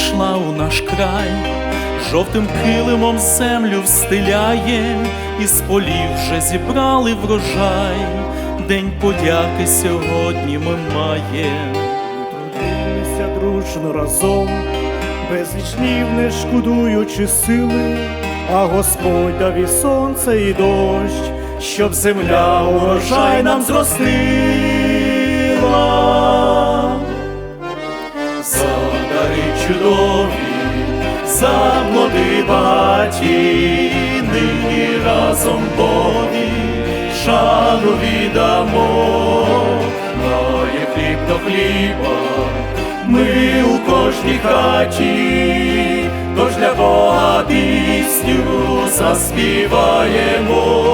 прийшла у наш край, жовтим килимом землю встиляє, і з полів вже зібрали врожай, День подяки сьогодні ми маєм. Трудилися дружно разом, безліч днів не шкодуючи сили, а Господь дав і сонце, і дощ, щоб земля урожай нам зростила. Чудові, за плоди багаті, нині разом Богові шану віддамо, має хліб до хліба, ми у кожній хаті, тож для Бога пісню заспіваємо,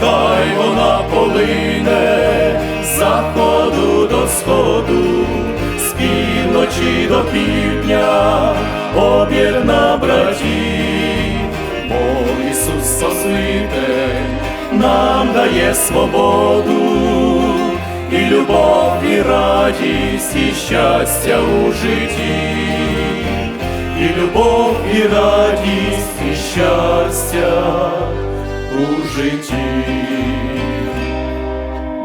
хай вона полине заходу до сходу, півночі до півдня, об'єдна братів, бо Ісус Спаситель нам дає свободу, і любов, і радість, і щастя у житті, і любов, і радість, і щастя у житті.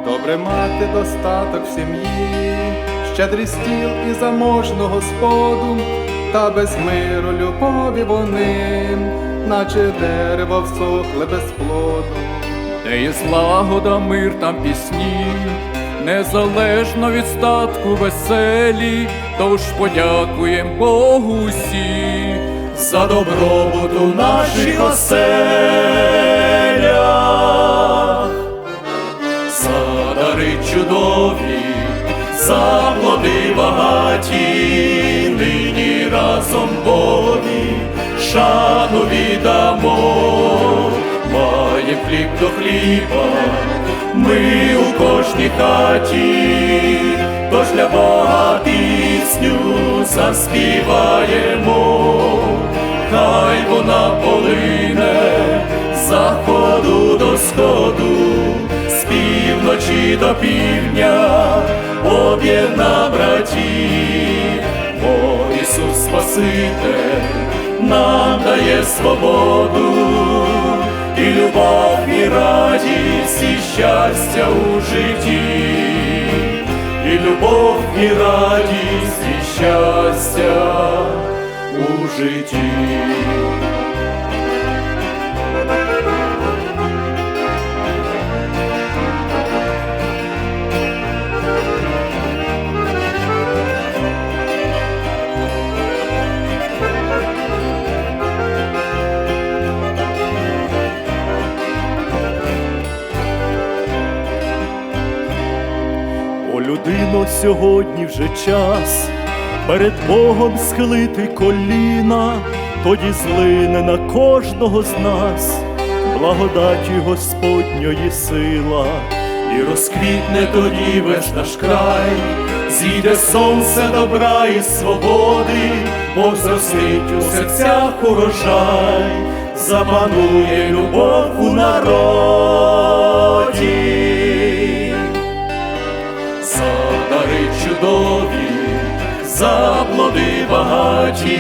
Добре мати достаток в сім'ї, щедрий стіл і заможну господу, та без миру любові вони, наче дерево всохле без плоду. Де є злагода, мир там пісні, незалежно від статку веселі, тож подякуєм Богу всі за добробут у наших оселях, за дари чудові, за плоди багаті, нині разом Богові шану віддамо, має хліб до хліба, ми у кожній хаті, тож для Бога пісню заспіваємо, хай вона полине заходу до сходу, з півночі до півдня, об'єдна братів, бо Ісус Спаситель нам дає свободу, і любов, і радість, і щастя у житті і любов, і радість, і щастя у житті. Людино, сьогодні вже час. Перед Богом схилити коліна, тоді злине на кожного з нас. Благодаті Господньої сила, і розквітне тоді весь наш край, зійде сонце добра і свободи, Бог зростить у серцях урожай, запанує любов у народі чудові, за багаті,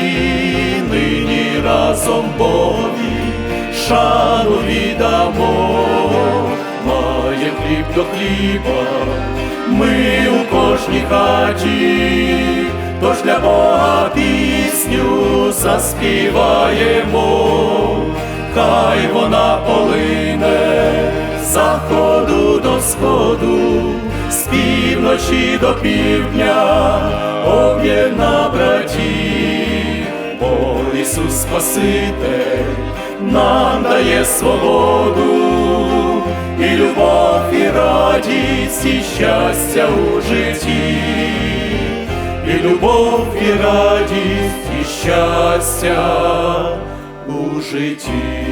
нині разом Богові шану віддамо, має хліб до хліба, ми у кожній хаті, тож для Бога пісню заспіваємо, хай вона півночі до півдня, об'єдна братів, бо Ісус Спаситель нам дає свободу, і любов, і радість, і щастя у житті, і любов, і радість, і щастя у житті.